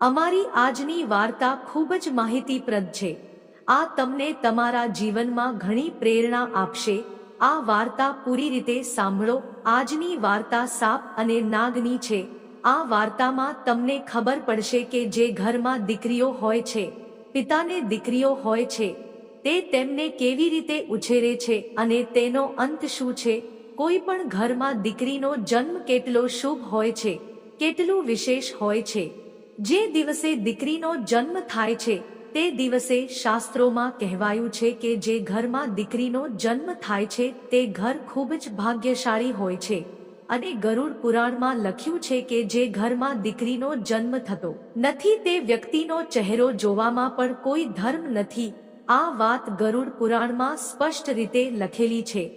અમારી આજની વાર્તા ખૂબ જ માહિતીપ્રદ છે. આ તમને તમારા જીવનમાં ઘણી પ્રેરણા આપશે. આ વાર્તા પૂરી રીતે સાંભળો. આજની વાર્તા સાપ અને નાગની છે. આ વાર્તામાં તમને ખબર પડશે કે જે ઘરમાં દીકરીઓ હોય છે, પિતાને દીકરીઓ હોય છે, તે તેમને કેવી રીતે ઉછેરે છે અને તેનો અંત શું છે? કોઈ પણ ઘરમાં દીકરીનો જન્મ કેટલો શુભ હોય છે, કેટલું વિશેષ હોય છે? જે દિવસે દીકરીનો જન્મ થાય છે, તે દિવસે શાસ્ત્રોમાં કહેવાયું છે કે જે ઘરમાં દીકરીનો જન્મ થાય છે, તે ઘર ખૂબ જ ભાગ્યશાળી હોય છે. અને ગરુડ પુરાણમાં લખ્યું છે કે જે ઘરમાં દીકરીનો જન્મ થતો નથી, તે વ્યક્તિનો ચહેરો જોવામાં પણ કોઈ ધર્મ નથી. આ વાત ગરુડ પુરાણમાં સ્પષ્ટ રીતે લખેલી છે.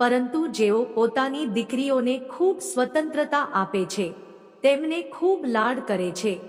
પરંતુ જેઓ પોતાની દીકરીઓને ખૂબ સ્વતંત્રતા આપે છે, તેમને ખૂબ લાડ કરે છે.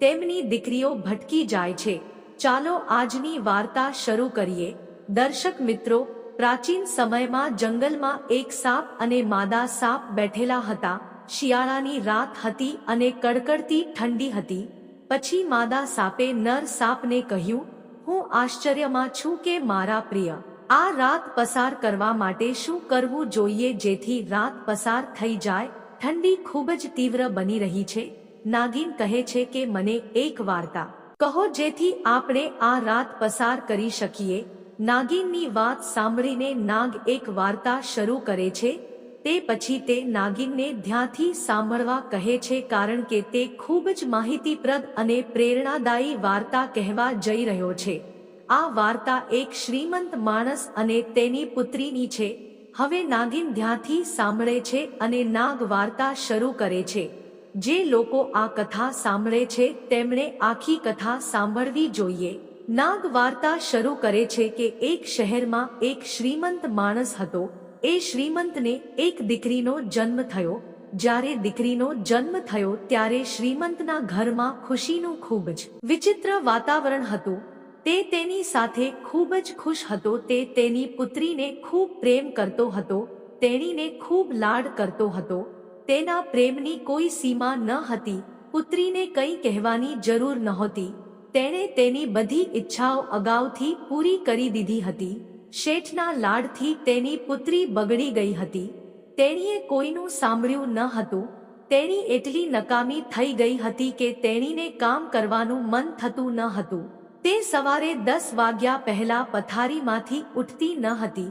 તેમની દીકરીઓ ભટકી જાય છે. ચાલો આજની વાર્તા શરૂ કરીએ. દર્શક મિત્રો, પ્રાચીન સમયમાં જંગલમાં એક સાપ અને માદા સાપ બેઠેલા હતા. શિયાળાની રાત હતી અને કડકડતી ઠંડી હતી. પછી માદા સાપે નર સાપને કહ્યું, હું આશ્ચર્યમાં છું કે મારા પ્રિય, આ રાત પસાર કરવા માટે શું કરવું જોઈએ જેથી રાત પસાર થઈ જાય? ઠંડી ખૂબ જ તીવ્ર બની રહી છે. નાગિન કહે છે કે મને એક વાર્તા કહો જેથી આપણે આ રાત પસાર કરી શકીએ. નાગિનની વાત સાંભળીને નાગ એક વાર્તા શરૂ કરે છે. તે પછી તે નાગિનને ધ્યાનથી સાંભળવા કહે છે કારણ કે તે ખૂબ જ માહિતીપ્રદ અને પ્રેરણાદાયી વાર્તા કહેવા જઈ રહ્યો છે. આ વાર્તા એક શ્રીમંત માણસ અને તેની પુત્રીની છે. હવે નાગિન ધ્યાનથી સાંભળે છે અને નાગ વાર્તા શરૂ કરે છે. જે લોકો આ કથા સાંભળે છે, તેમણે આખી કથા સાંભળવી જોઈએ. નાગ વાર્તા શરૂ કરે છે કે એક શહેરમાં એક શ્રીમંત માણસ હતો. એ શ્રીમંતને એક દીકરીનો જન્મ થયો. જ્યારે દીકરીનો જન્મ થયો ત્યારે શ્રીમંતના ઘરમાં ખુશીનું ખૂબ જ વિચિત્ર વાતાવરણ હતું. તે તેની સાથે ખૂબ જ ખુશ હતો. તે તેની પુત્રીને ખૂબ પ્રેમ કરતો હતો. તેણીને ખૂબ લાડ કરતો હતો. તેના પ્રેમની કોઈ સીમા ન હતી, પુત્રીને કંઈ કહેવાની જરૂર નહોતી. તેણે તેની બધી ઈચ્છાઓ અગાઉથી પૂરી કરી દીધી હતી. શેઠના લાડથી તેની પુત્રી બગડી ગઈ હતી. તેણીએ કોઈનું સાંભળ્યું ન હતું. તેણી એટલી નકામી થઈ ગઈ હતી કે તેણીને કામ કરવાનું મન થતું ન હતું. તે સવારે દસ વાગ્યા પહેલા પથારીમાંથી ઉઠતી ન હતી.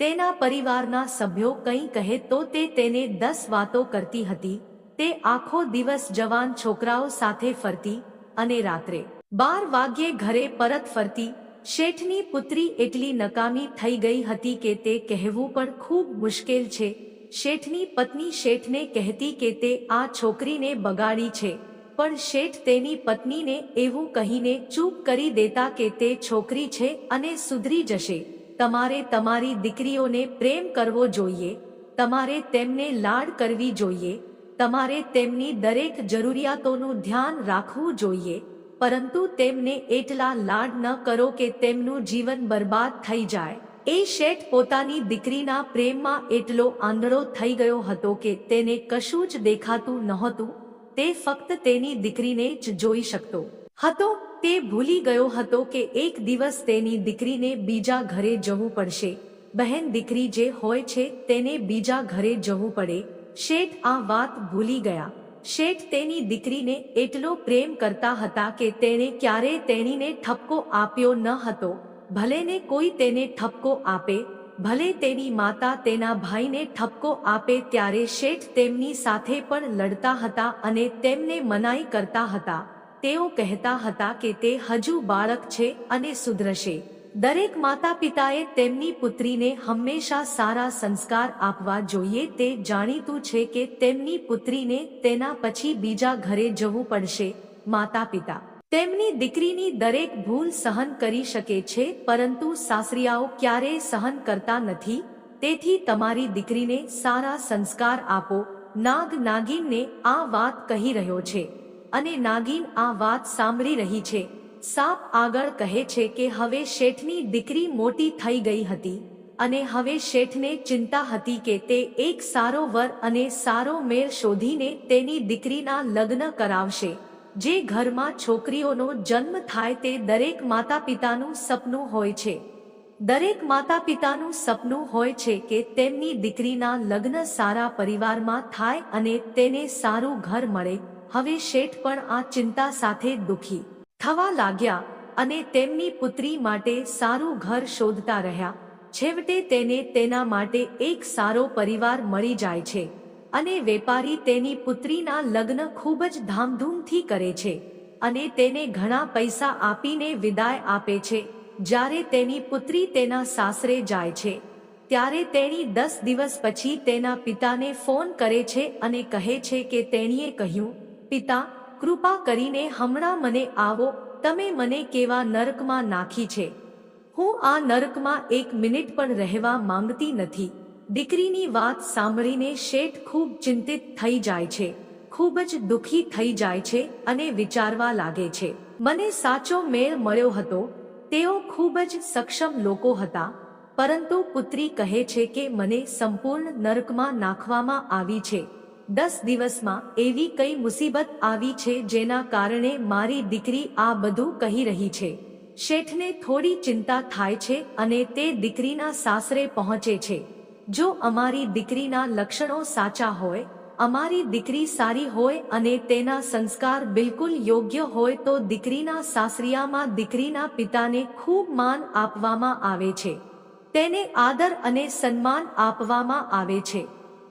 તેના પરિવારના સભ્યો કંઈ કહે તો તે તેને દસ વાતો કરતી હતી, તે આખો દિવસ જવાન છોકરાઓ સાથે ફરતી અને રાત્રે બાર વાગ્યે ઘરે પરત ફરતી, શેઠની પુત્રી એટલી નકામી થઈ ગઈ હતી કે તે કહેવું પણ ખૂબ મુશ્કેલ છે, શેઠની પત્ની શેઠને કહેતી કે તે આ છોકરીને બગાડી છે, પણ શેઠ તેની પત્નીને એવું કહીને ચૂપ કરી દેતા કે તે છોકરી છે અને સુધરી જશે. તમારે તમારી દીકરીઓને પ્રેમ કરવો જોઈએ, તમારે તેમને લાડ કરવી જોઈએ, તમારે તેમની દરેક જરૂરિયાતોનું ધ્યાન રાખવું જોઈએ, પરંતુ તેમને એટલા લાડ ન કરો કે તેમનું જીવન બરબાદ થઈ જાય. એ શેઠ પોતાની દીકરીના પ્રેમમાં એટલો આંધળો થઈ ગયો હતો કે તેને કશું જ દેખાતું નહોતું, તે ફક્ત તેની દીકરીને જ જોઈ શકતો હતો. તે ભૂલી ગયો હતો કે એક દિવસ તેની દીકરીને બીજા ઘરે જવું પડશે. બહેન દીકરી જે હોય છે તેને બીજા ઘરે જવું પડે. શેઠ આ વાત ભૂલી ગયા. શેઠ તેની દીકરીને એટલો પ્રેમ કરતા હતા કે તેણે ક્યારે તેણીને ઠપકો આપ્યો ન હતો. ભલે ને કોઈ તેને ઠપકો આપે, ભલે તેની માતા તેના ભાઈને ઠપકો આપે ત્યારે શેઠ તેમની સાથે પણ લડતા હતા અને તેમને મનાઈ કરતા હતા. તેઓ કહેતા હતા કે તે હજુ બાળક છે અને સુધરશે. દરેક માતા પિતાએ તેમની પુત્રીને હંમેશા સારા સંસ્કાર આપવા જોઈએ તે જાણીતું છે કે તેમની પુત્રીને તેના પછી બીજા ઘરે જવું પડશે. માતા પિતા તેમની દીકરીની દરેક ભૂલ સહન કરી શકે છે, પરંતુ સાસરિયાઓ ક્યારેય સહન કરતા નથી. તેથી તમારી દીકરીને સારા સંસ્કાર આપો. નાગ નાગીનને આ વાત કહી રહ્યો છે. અને નાગીન આ વાત સાંભળી રહી છે. સાપ આગળ કહે છે કે હવે શેઠની દીકરી મોટી થઈ ગઈ હતી અને હવે શેઠને ચિંતા હતી કે તે એક સારો વર અને સારો મેળ શોધીને તેની દીકરીના લગ્ન કરાવશે. જે ઘરમાં છોકરીઓનો જન્મ થાય તે દરેક માતા પિતાનું સપનું હોય છે. દરેક માતા પિતાનું સપનું હોય છે કે તેમની દીકરીના લગ્ન સારા પરિવારમાં થાય અને તેને સારું ઘર મળે. હવે શેઠ પણ આ ચિંતા સાથે દુખી. થવા લાગ્યા અને તેમની પુત્રી માટે સારું ઘર શોધતા રહ્યા. છેવટે તેને તેના માટે એક સારો પરિવાર મળી જાય છે અને વેપારી તેની પુત્રીના લગ્ન ખૂબ જ ધામધૂમથી કરે છે અને તેને ઘણા પૈસા આપીને વિદાય આપે છે. જ્યારે તેની પુત્રી તેના સાસરે જાય છે, ત્યારે તેણી દસ દિવસ પછી તેના પિતાને ફોન કરે છે અને કહે છે કે તેણીએ કહ્યું પિતા, કૃપા કરીને હમણાં મને આવો, તમે મને કેવા નરકમાં નાખી છે. હું આ નરકમાં એક મિનિટ પણ રહેવા માંગતી નથી. દીકરીની વાત સાંભળીને શેઠ ખૂબ ચિંતિત થઈ જાય છે, ખૂબ જ દુઃખી થઈ જાય છે અને વિચારવા લાગે છે. મને સાચો મેળ મળ્યો હતો, તેઓ ખૂબ જ સક્ષમ લોકો હતા, પરંતુ પુત્રી કહે છે કે મને સંપૂર્ણ નરકમાં નાખવામાં આવી છે. દસ દિવસમાં એવી કઈ મુસીબત આવી છે જેના કારણે મારી દીકરી આ બધું કહી રહી છે? શેઠને થોડી ચિંતા થાય છે અને તે દીકરીના સાસરે પહોંચે છે. જો અમારી દીકરીના લક્ષણો સાચા હોય, અમારી દીકરી સારી હોય અને તેના સંસ્કાર બિલકુલ યોગ્ય હોય તો દીકરીના સાસરિયામાં દીકરીના પિતાને ખૂબ માન આપવામાં આવે છે. તેને આદર અને સન્માન આપવામાં આવે છે.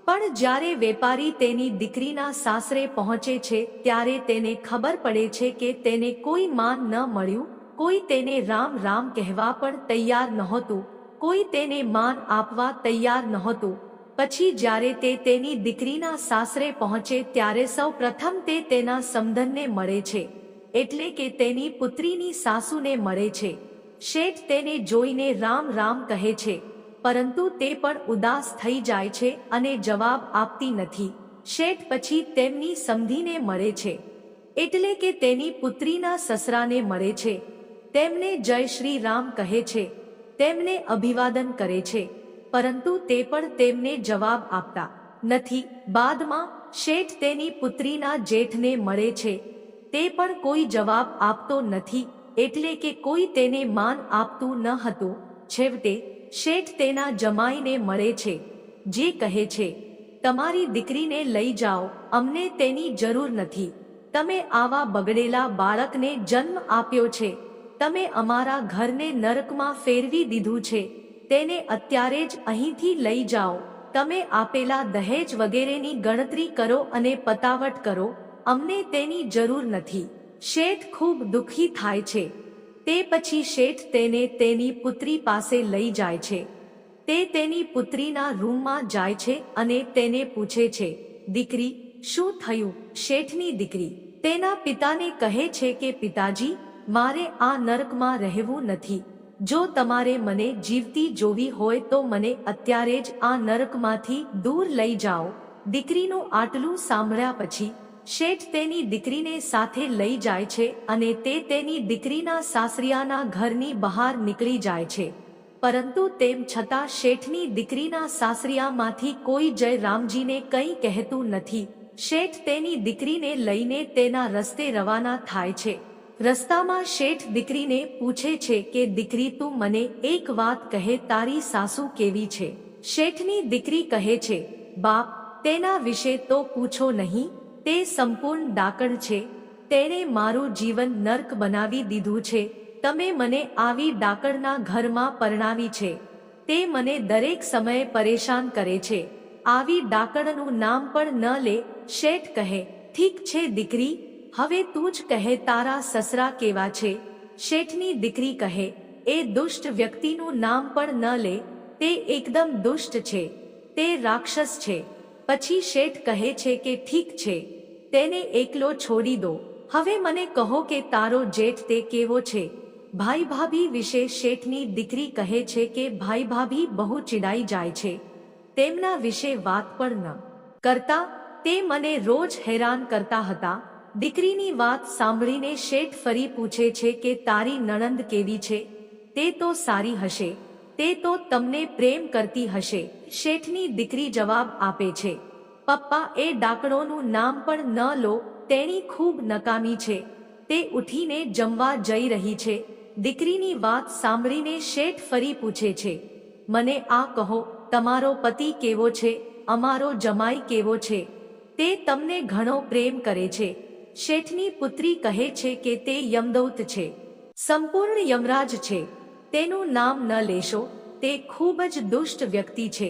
પણ જ્યારે વેપારી તેની દીકરીના સાસરે પહોંચે છે, ત્યારે તેને ખબર પડે છે કે તેને કોઈ માન ન મળ્યું, કોઈ તેને રામ રામ કહેવા પણ તૈયાર નહોતું, કોઈ તેને માન આપવા તૈયાર નહોતું. પછી જ્યારે તે તેની દીકરીના સાસરે પહોંચે, ત્યારે સૌ પ્રથમ તે તેના સમધનને મળે છે, એટલે કે તેની પુત્રીની સાસુને મળે છે. શેઠ તેને જોઈને રામ રામ કહે છે પરંતુ તે પણ ઉદાસ થઈ જાય છે અને જવાબ આપતી નથી. શેઠ પછી તેમની સમધીને મળે છે. એટલે કે તેની પુત્રીના સસરાને મળે છે. તેમને જય શ્રી રામ કહે છે. તેમને અભિવાદન કરે છે. પરંતુ તે પણ તેમને જવાબ આપતા નથી. બાદમાં શેઠ તેની પુત્રીના જેઠને મળે છે. તે પણ કોઈ જવાબ આપતો નથી. એટલે કે કોઈ તેને માન આપતું ન હતું. છેવટે શેઠ તેના જમાઈને મળે છે, જે કહે છે, તમારી દીકરીને લઈ જાઓ, અમને તેની જરૂર નથી. તમે આવા બગડેલા બાળકને જન્મ આપ્યો છે. તમે અમારા ઘરને નરકમાં ફેરવી દીધું છે. તેને અત્યારે જ અહીંથી લઈ જાઓ. તમે આપેલા દહેજ વગેરેની ગણતરી કરો અને પતાવટ કરો. અમને તેની જરૂર નથી. શેઠ ખૂબ દુઃખી થાય છે. તે પછી શેઠ તેને તેની પુત્રી પાસે લઈ જાય છે. તે તેની પુત્રીના રૂમમાં જાય છે અને તેને પૂછે છે, દીકરી, શું થયું? શેઠની દીકરી, તેના પિતાને કહે છે કે, પિતાજી, મારે આ નર્કમાં રહેવું નથી. જો તમારે મને જીવતી જોવી હોય તો મને અત્યારે જ આ નર્કમાંથી દૂર લઈ જાઓ. દીકરીનું આટલું સાંભળ્યા પછી શેઠ તેની દીકરીને સાથે લઈ જાય છે અને તે તેની દીકરીના સાસરિયાના ઘરની બહાર નીકળી જાય છે. પરંતુ તેમ છતાં શેઠની દીકરીના સાસરિયામાંથી કોઈ જયરામજીને કંઈ કહેતું નથી. શેઠ તેની દીકરીને લઈને તેના રસ્તે રવાના થાય છે. રસ્તામાં શેઠ દીકરીને પૂછે છે કે, દીકરી, તું મને એક વાત કહે, તારી સાસુ કેવી છે? શેઠની દીકરી કહે છે, બાપ, તેના વિશે તો પૂછો નહીં તે સંપૂર્ણ ડાકણ છે. તેણે મારું જીવન નર્ક બનાવી દીધું છે. તમે મને આવી ડાકણના ઘરમાં પરણાવી છે. તે મને દરેક સમયે પરેશાન કરે છે. આવી ડાકણનું નામ પણ ન લે, શેઠ કહે, ઠીક છે દીકરી, હવે તું જ કહે તારા સસરા કેવા છે. શેઠની દીકરી કહે, એ દુષ્ટ વ્યક્તિનું નામ પણ ન લે, તે એકદમ દુષ્ટ છે. તે રાક્ષસ છે. પછી શેઠ કહે છે કે ઠીક છે, તેને એકલો છોડી દો. હવે મને કહો કે તારો જેઠ તે કેવો છે? ભાઈ ભાભી વિશે શેઠની દીકરી કહે છે કે ભાઈ ભાભી બહુ ચીડાઈ જાય છે. તેમના વિશે વાત પણ ન કરતા તે મને રોજ હેરાન કરતા હતા. દીકરીની વાત સાંભળીને શેઠ ફરી પૂછે છે કે તારી નણંદ કેવી છે? તે તો સારી હશે. તે તો તમને પ્રેમ કરતી હશે, શેઠની દીકરી જવાબ આપે છે. પપ્પા, એ ડાકણોનું નામ પણ ન લો, તેણી ખૂબ નકામી છે. તે ઉઠીને જમવા જઈ રહી છે. દીકરીની વાત સાંભળીને શેઠ ફરી પૂછે છે. મને આ કહો, તમારો પતિ કેવો છે? અમારો જમાઈ કેવો છે? તે તમને ઘણો પ્રેમ કરે છે. શેઠની પુત્રી કહે છે કે તે યમદૌત છે. સંપૂર્ણ યમરાજ છે. તેનું નામ ન લેશો, તે ખૂબ જ દુષ્ટ વ્યક્તિ છે.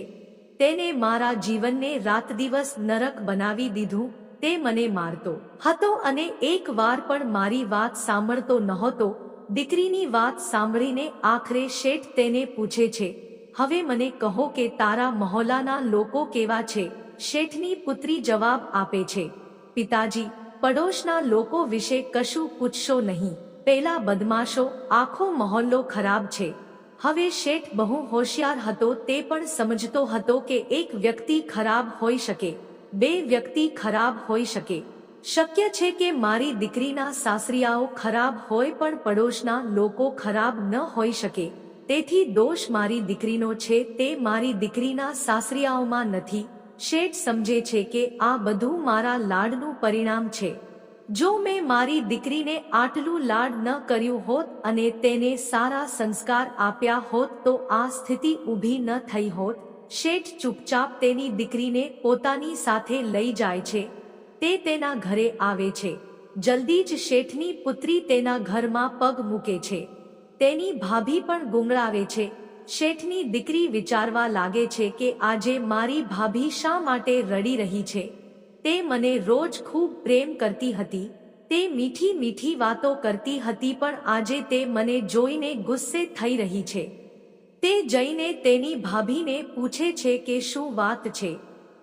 તેને મારા જીવનને રાત દિવસ નરક બનાવી દીધું, તે મને મારતો હતો અને એક વાર પણ મારી વાત સાંભળતો નહોતો. દીકરીની વાત સાંભળીને આખરે શેઠ તેને પૂછે છે, હવે મને કહો કે તારા મહોલ્લાના લોકો કેવા છે? શેઠની પુત્રી જવાબ આપે છે, પિતાજી, પડોશના લોકો વિશે કશું પૂછશો નહીં. પેલા બદમાશો, આખો મહોલ્લો ખરાબ છે. હવે શેઠ બહુ હોશિયાર હતો, તે પણ સમજતો હતો કે એક વ્યક્તિ ખરાબ હોઈ શકે, બે વ્યક્તિ ખરાબ હોઈ શકે. શક્ય છે કે મારી દીકરીના સાસરિયાઓ ખરાબ હોય પણ પડોશના લોકો ખરાબ ન હોઈ શકે. તેથી દોષ મારી દીકરીનો છે, તે મારી દીકરીના સાસરિયાઓમાં નથી. શેઠ સમજે છે કે આ બધું મારા લાડનું પરિણામ છે. જો મેં મારી દીકરીને આટલું લાડ ન કર્યું હોત અને તેને સારા સંસ્કાર આપ્યા હોત તો આ સ્થિતિ ઊભી ન થઈ હોત, શેઠ ચૂપચાપ તેની દીકરીને પોતાની સાથે લઈ જાય છે. તે તેના ઘરે આવે છે. જલ્દી જ શેઠની પુત્રી તેના ઘરમાં પગ મૂકે છે. તેની ભાભી પણ ગુંગળાવે છે. શેઠની દીકરી વિચારવા લાગે છે કે આજે મારી ભાભી શા માટે રડી રહી છે? તે મને રોજ ખૂબ પ્રેમ કરતી હતી, તે મીઠી મીઠી વાતો કરતી હતી પણ આજે તે મને જોઈને ગુસ્સે થઈ રહી છે. તે જઈને તેની ભાભીને પૂછે છે કે શું વાત છે?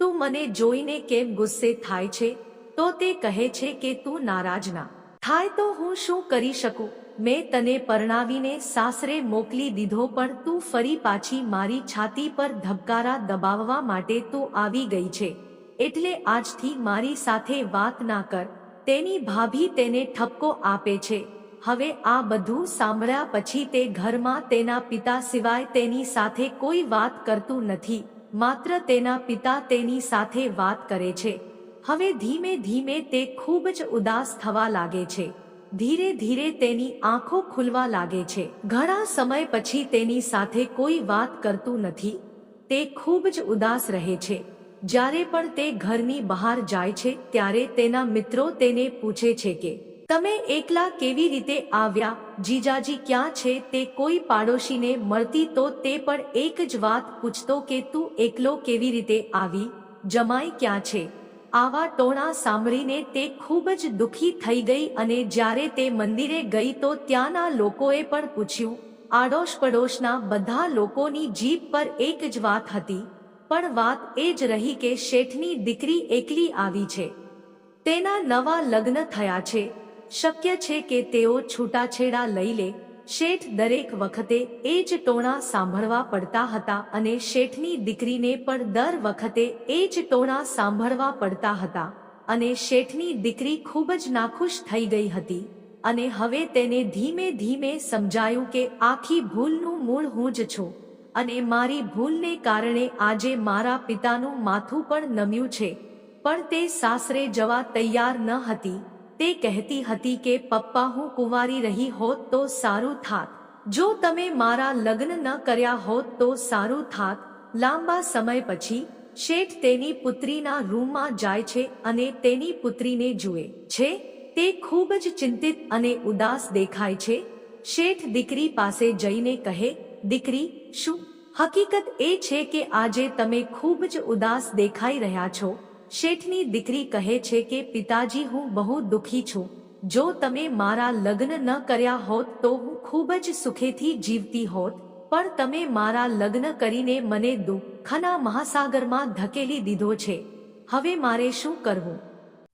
તું મને જોઈને કેમ ગુસ્સે થાય છે? તો તે કહે છે કે તું નારાજ ના. થાય તો હું શું કરી શકું? મેં તને પરણાવીને સાસરે મોકલી દીધો પણ તું ફરી પાછી મારી છાતી પર ધબકારા દબાવવા માટે તું આવી ગઈ છે. એટલે આજથી મારી સાથે વાત ના કર. તેની ભાભી તેને ઠપકો આપે છે. હવે આ બધું સાંભળ્યા પછી તે ઘરમાં તેના પિતા સિવાય તેની સાથે કોઈ વાત કરતું નથી. માત્ર તેના પિતા તેની સાથે વાત કરે છે. હવે ધીમે ધીમે તે ખૂબ જ ઉદાસ થવા લાગે છે. ધીરે ધીરે તેની આંખો ખુલવા લાગે છે. ઘણા સમય પછી તેની સાથે કોઈ વાત કરતું નથી. તે ખૂબ જ ઉદાસ રહે છે. જ્યારે પણ તે ઘરની બહાર જાય છે, ત્યારે તેના મિત્રો તેને પૂછે છે કે, તમે એકલા કેવી રીતે આવ્યા? જીજાજી ક્યાં છે? તે કોઈ પાડોશીને મળતી તો તે પણ એક જ વાત પૂછતો કે, તું એકલો કેવી રીતે આવી? જમાઈ ક્યાં છે? આવા ટોણા સાંભળીને તે ખૂબ જ દુખી થઈ ગઈ અને જ્યારે તે મંદિરે ગઈ તો ત્યાંના લોકોએ પણ પૂછ્યું આડોશ પડોશના બધા લોકોની જીભ પર એક જ વાત હતી? પણ વાત એ જ રહી કે શેઠની દીકરી એકલી આવી છે. તેના નવા લગ્ન થયા છે. શક્ય છે કે તેઓ છૂટાછેડા લઈ લે. શેઠ દરેક વખતે એ જ ટોણા સાંભળવા પડતા હતા અને શેઠની દીકરીને પણ દર વખતે એ જ ટોણા સાંભળવા પડતા હતા. અને શેઠની દીકરી ખૂબ જ નાખુશ થઈ ગઈ હતી. અને હવે તેને ધીમે ધીમે સમજાયું કે આખી ભૂલનું મૂળ હું જ છું. અને મારી ભૂલને કારણે આજે મારા પિતાનું માથું પણ નમ્યું છે. પણ તે સાસરે જવા તૈયાર ન હતી. તે કહેતી હતી કે, પપ્પા, હું કુંવારી રહી હોત તો સારું થાત. જો તમે મારા લગ્ન ન કર્યા હોત તો સારું થાત. લાંબા સમય પછી શેઠ તેની પુત્રીના રૂમમાં જાય છે અને તેની પુત્રીને જુએ છે. તે ખૂબ જ ચિંતિત અને ઉદાસ દેખાય છે. શેઠ દીકરી પાસે જઈને કહે દીકરી, શું હકીકત એ છે કે આજે તમે ખૂબ જ ઉદાસ દેખાઈ રહ્યા છો? શેઠની દીકરી કહે છે કે, પિતાજી, હું બહુ દુઃખી છું. જો તમે મારા લગ્ન ન કર્યા હોત તો હું ખૂબ જ સુખેથી જીવતી હોત. પણ તમે મારા લગ્ન કરીને મને દુઃખના મહાસાગરમાં ધકેલી દીધો છે. હવે મારે શું કરવું?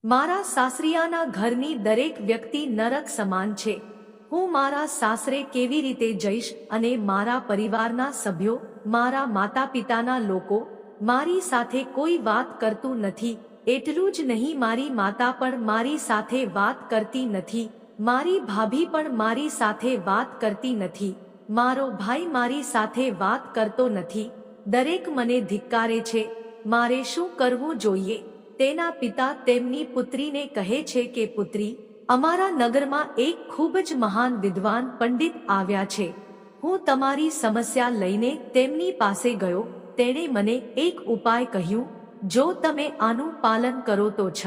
મારા સાસરિયાના ઘરની દરેક વ્યક્તિ નરક સમાન છે. હું મારા સાસરે કેવી રીતે જઈશ અને મારા પરિવારના સભ્યો, મારા માતા પિતાના લોકો, મારી સાથે કોઈ વાત કરતું નથી, એટલું જ નહીં મારી માતા પણ મારી સાથે વાત કરતી નથી, મારી ભાભી પણ મારી સાથે વાત કરતી નથી, મારો ભાઈ મારી સાથે વાત કરતો નથી, દરેક મને ધિક્કારે છે, મારે શું કરવું જોઈએ, તેના પિતા તેમની પુત્રીને કહે છે કે, પુત્રી અમારા નગરમાં એક ખૂબ જ મહાન વિદ્વાન પંડિત આવ્યા છે. હું તમારી સમસ્યા લઈને તેમની પાસે ગયો, તેણે મને એક ઉપાય કહ્યું, જો તમે આનું પાલન કરો તો છ.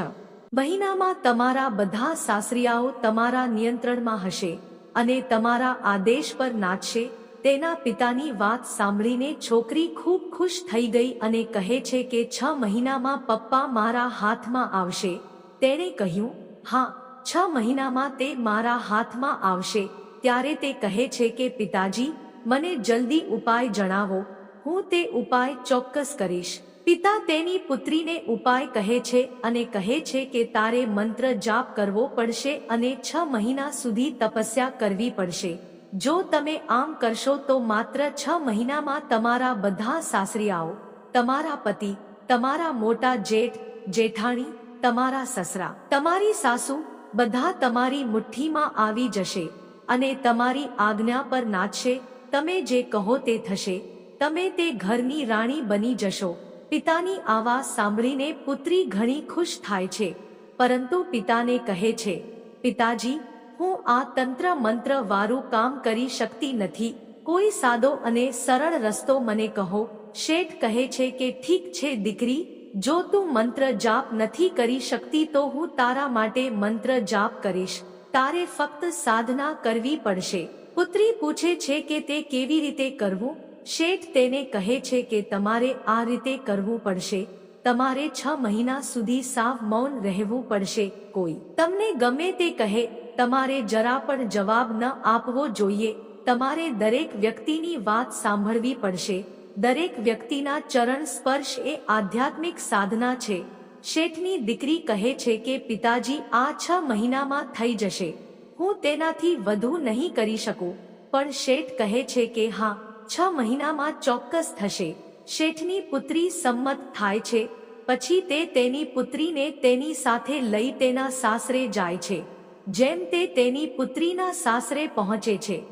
મહિનામાં તમારા બધા સાસરિયાઓ તમારા નિયંત્રણમાં હશે અને તમારા આદેશ પર નાચશે, તેના પિતાની વાત સાંભળીને છોકરી ખૂબ ખુશ થઈ ગઈ અને કહે છે કે છ મહિનામાં પપ્પા મારા હાથમાં આવશે. તેણે કહ્યું, હા છ મહિનામાં તે મારા હાથમાં આવશે. ત્યારે તે કહે છે કે, પિતાજી, મને જલ્દી ઉપાય જણાવો. હું તે ઉપાય ચોક્કસ કરીશ. પિતા તેની પુત્રીને ઉપાય કહે છે અને કહે છે કે, તારે મંત્ર જાપ કરવો પડશે અને છ મહિના સુધી તપસ્યા કરવી પડશે. જો તમે આમ કરશો તો માત્ર છ મહિનામાં તમારા બધા સાસરિયાઓ, તમારા પતિ, તમારા મોટા જેઠ, જેઠાણી, તમારા સસરા, તમારી સાસુ બધા તમારી મુઠ્ઠીમાં આવી જશે અને તમારી આજ્ઞા પર નાચશે, તમે જે કહો તે થશે, તમે તે ઘરની રાણી બની જશો. પિતાની આવા સાંભળીને પુત્રી ઘણી ખુશ થાય છે. પરંતુ પિતાને કહે છે, પિતાજી, હું આ તંત્ર મંત્ર વાળું કામ કરી શકતી નથી. કોઈ સાદો અને સરળ રસ્તો મને કહો. શેઠ કહે છે કે, ઠીક છે, દીકરી જો તું મંત્ર જાપ નથી કરી શકતી તો હું તારા માટે મંત્ર જાપ કરીશ. તારે ફક્ત સાધના કરવી પડશે. પુત્રી પૂછે છે કે તે કેવી રીતે કરવું? શેઠ તેને કહે છે કે તમારે આ રીતે કરવું પડશે. તમારે છ મહિના સુધી સાવ મૌન રહેવું પડશે. કોઈ તમને ગમે તે કહે, તમારે જરા પણ જવાબ ન આપવો જોઈએ. તમારે દરેક વ્યક્તિની વાત સાંભળવી પડશે. દરેક વ્યક્તિના ચરણ સ્પર્શ એ આધ્યાત્મિક સાધના છે. શેઠની દીકરી કહે છે કે, પિતાજી, આ છ મહિનામાં થઈ જશે. હું તેનાથી વધુ નહીં કરી શકું. પણ શેઠ કહે છે કે, હા, છ મહિનામાં ચોક્કસ થશે. શેઠની પુત્રી સંમત થાય છે. પછી તે તેની પુત્રીને તેની સાથે લઈ તેના સાસરે જાય છે. જેમ તે તેની પુત્રીના સાસરે પહોંચે છે.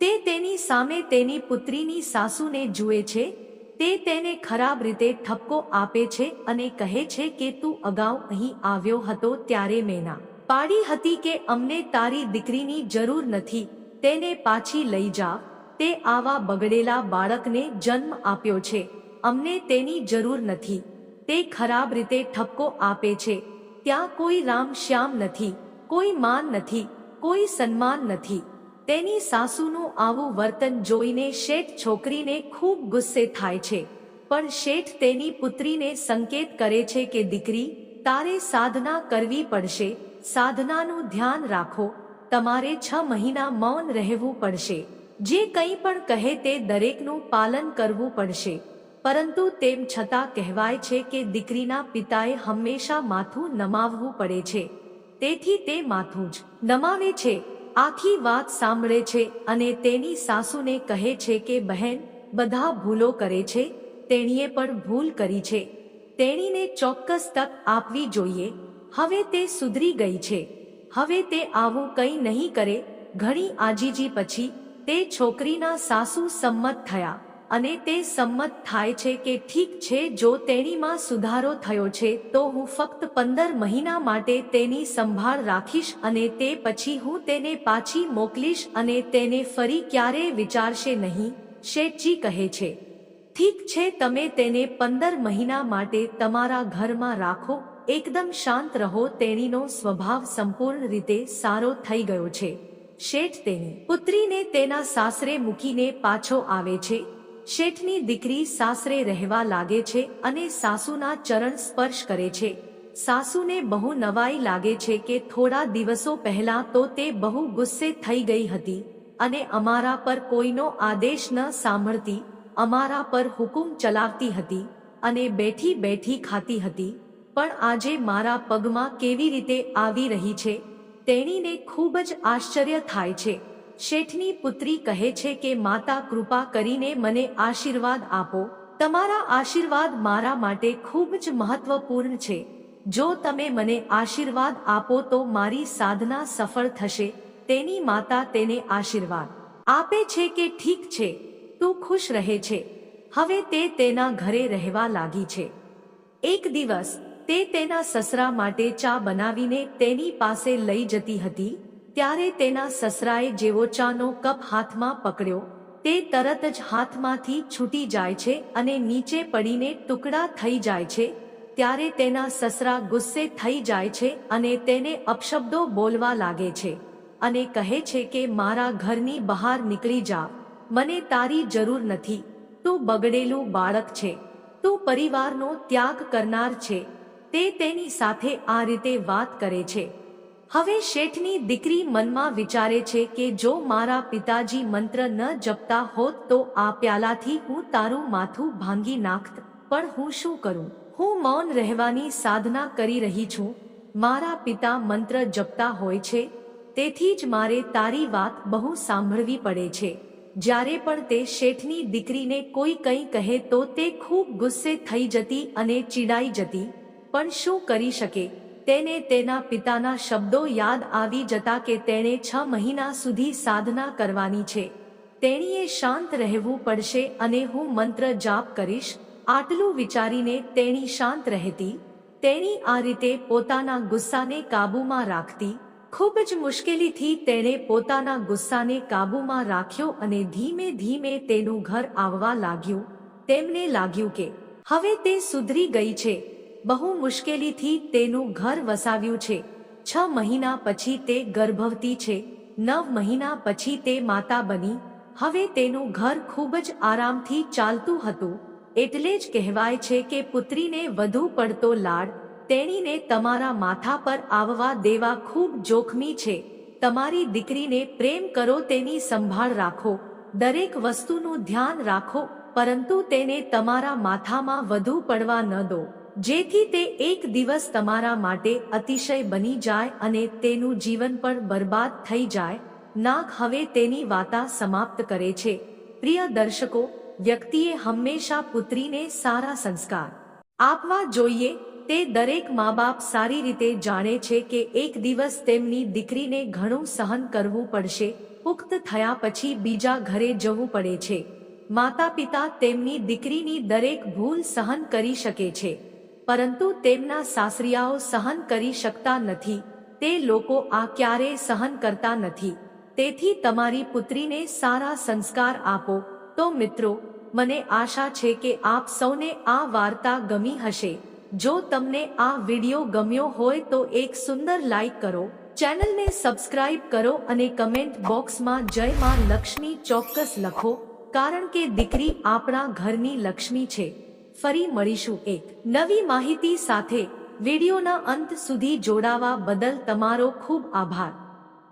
તે તેની સામે તેની પુત્રીની સાસુને જુએ છે, તે તેને ખરાબ રીતે ઠપકો આપે છે અને કહે છે કે તું અગાઉ અહીં આવ્યો હતો ત્યારે મેના. પાડી હતી કે અમને તારી દીકરીની જરૂર નથી, તેને પાછી લઈ જા, તે આવા બગડેલા બાળકને જન્મ આપ્યો છે, અમને તેની જરૂર નથી, તે ખરાબ રીતે ઠપકો આપે છે, ત્યાં કોઈ રામ શ્યામ નથી, કોઈ માન નથી, કોઈ સન્માન નથી. તેની સાસુનું આવું વર્તન જોઈને શેઠ છોકરીને ખૂબ ગુસ્સે થાય છે. પણ શેઠ તેની પુત્રીને સંકેત કરે છે કે, દીકરી, તારે સાધના કરવી પડશે. સાધનાનું ધ્યાન રાખો. તમારે છ મહિના મૌન રહેવું પડશે. જે કંઈ પણ કહે તે દરેકનું પાલન કરવું પડશે. પરંતુ તેમ છતાં કહેવાય છે કે, દીકરીના પિતાએ હંમેશા માથું નમાવવું પડે છે. તેથી તે માથું જ નમાવે છે. આખી વાત સાંભળે છે અને તેની સાસુને કહે છે કે, બહેન, બધા ભૂલો કરે છે, તેણીએ પણ ભૂલ કરી છે. તેણીને ચોક્કસ તક આપવી જોઈએ. હવે તે સુધરી ગઈ છે. હવે તે આવું કંઈ નહીં કરે. ઘણી આજીજી પછી તે છોકરીના સાસુ સંમત થયા. અને તે સંમત થાય છે કે ઠીક છે, જો તેણીમાં સુધારો થયો છે, તો હું ફક્ત પંદર મહિના માટે તેની સંભાળ રાખીશ અને તે પછી હું તેને પાછી મોકલીશ અને તેને ફરી ક્યારેય વિચારશે નહીં, શેઠજી કહે છે. ઠીક છે, તમે તેને પંદર મહિના માટે તમારા ઘરમાં રાખો, એકદમ શાંત રહો, તેણીનો સ્વભાવ સંપૂર્ણ રીતે સારો થઈ ગયો છે. શેઠ તેની પુત્રીને તેના સાસરે મૂકીને પાછો આવે છે. શેઠની દીકરી સાસરે રહેવા લાગે છે અને સાસુના ચરણ સ્પર્શ કરે છે. સાસુને બહુ નવાઈ લાગે છે કે થોડા દિવસો પહેલા તો તે બહુ ગુસ્સે થઈ ગઈ હતી અને અમારા પર કોઈનો આદેશ ન સાંભળતી, અમારા પર હુકુમ ચલાવતી હતી અને બેઠી બેઠી ખાતી હતી. પણ આજે મારા પગમાં કેવી રીતે આવી રહી છે તેણીને ખૂબ જ આશ્ચર્ય થાય છે. શેઠની પુત્રી કહે છે કે, માતા, કૃપા કરીને મને આશીર્વાદ આપો. તમારા આશીર્વાદ મારા માટે ખૂબ જ મહત્વપૂર્ણ છે. જો તમે મને આશીર્વાદ આપો તો મારી સાધના સફળ થશે. તેની માતા તેને આશીર્વાદ આપે છે કે ઠીક છે? તું ખુશ રહે છે. હવે તે તેના ઘરે રહેવા લાગી છે. એક દિવસ તે તેના સસરા માટે ચા બનાવીને તેની પાસે લઈ જતી હતી. ત્યારે તેના સસરાએ જેવો ચાનો કપ હાથમાં પકડ્યો. તે તરત જ હાથમાંથી છૂટી જાય છે અને નીચે પડીને ટુકડા થઈ જાય છે. ત્યારે તેના સસરા ગુસ્સે થઈ જાય છે અને તેને અપશબ્દો બોલવા લાગે છે અને કહે છે કે, મારા ઘરની બહાર નીકળી જા. મને તારી જરૂર નથી. તું બગડેલું બાળક છે. તું પરિવારનો ત્યાગ કરનાર છે. તે તેની સાથે આ રીતે વાત કરે છે. હવે શેઠની દીકરી મનમાં વિચારે છે કે જો મારા પિતાજી મંત્ર ન જપતા હોત તો આ પ્યાલાથી હું તારું માથું ભાંગી નાખત. પણ હું શું કરું? હું મૌન રહેવાની સાધના કરી રહી છું. મારા પિતા મંત્ર જપતા હોય છે. તેથી જ મારે તારી વાત બહુ સાંભળવી પડે છે. જ્યારે પણ તે શેઠની દીકરીને કોઈ કંઈ કહે તો તે ખૂબ ગુસ્સે થઈ જતી અને ચીડાઈ જતી. પણ શું કરી શકે? તેને તેના પિતાના શબ્દો યાદ આવી જતા કે તેણે છ મહિના સુધી સાધના કરવાની છે. તેણીએ શાંત રહેવું પડશે અને હું મંત્ર જાપ કરીશ. આટલું વિચારીને તેણી શાંત રહેતી. તેણી આ રીતે પોતાના ગુસ્સાને કાબૂમાં રાખતી. ખૂબ જ મુશ્કેલીથી તેણે પોતાના ગુસ્સાને કાબૂમાં રાખ્યો અને ધીમે ધીમે તેનું ઘર આવવા લાગ્યું. તેમને લાગ્યું કે, હવે તે સુધરી ગઈ છે. બહુ મુશ્કેલીથી તેનું ઘર વસાવ્યું છે. છ મહિના પછી તે ગર્ભવતી છે. નવ મહિના પછી તે માતા બની. હવે તેનું ઘર ખૂબ જ આરામથી ચાલતું હતું. એટલે જ કહેવાય છે કે પુત્રીને વધુ પડતો લાડ તેણીને તમારા માથા પર આવવા દેવા ખૂબ જોખમી છે. તમારી દીકરીને પ્રેમ કરો તેની સંભાળ રાખો. દરેક વસ્તુનું ધ્યાન રાખો, પરંતુ તેને તમારા માથામાં વધુ પડવા ન દો. જેથી તે એક દિવસ તમારા માટે અતિશય બની જાય અને તેનું જીવન પણ બરબાદ થઈ જાય. નાગ હવે તેની વાતા સમાપ્ત કરે છે. પ્રિય દર્શકો, વ્યક્તિએ હંમેશા પુત્રીને સારા સંસ્કાર આપવા જોઈએ. તે દરેક મા બાપ સારી રીતે જાણે છે કે એક દિવસ તેમની દીકરીને ઘણું સહન કરવું પડશે. પુખ્ત થયા પછી બીજા ઘરે જવું પડે છે. માતા પિતા તેમની દીકરીની દરેક ભૂલ સહન કરી શકે છે. પરંતુ તેમના સાસરિયાઓ સહન કરી શકતા નથી. તે લોકો આ ક્યારેય સહન કરતા નથી. તેથી તમારી પુત્રીને સારા સંસ્કાર આપો. તો મિત્રો, મને આશા છે કે આપ સૌને આ વાર્તા ગમી હશે. જો તમને આ વિડિયો ગમ્યો હોય તો એક સુંદર લાઈક કરો. ચેનલને સબસ્ક્રાઇબ કરો અને કમેન્ટ બોક્સમાં જય માં લક્ષ્મી ચોક્કસ લખો. કારણ કે દીકરી આપણા ઘરની લક્ષ્મી છે. ફરી મળીશું એક નવી માહિતી સાથે વિડીયોના અંત સુધી જોડાવા બદલ તમારો ખૂબ આભાર.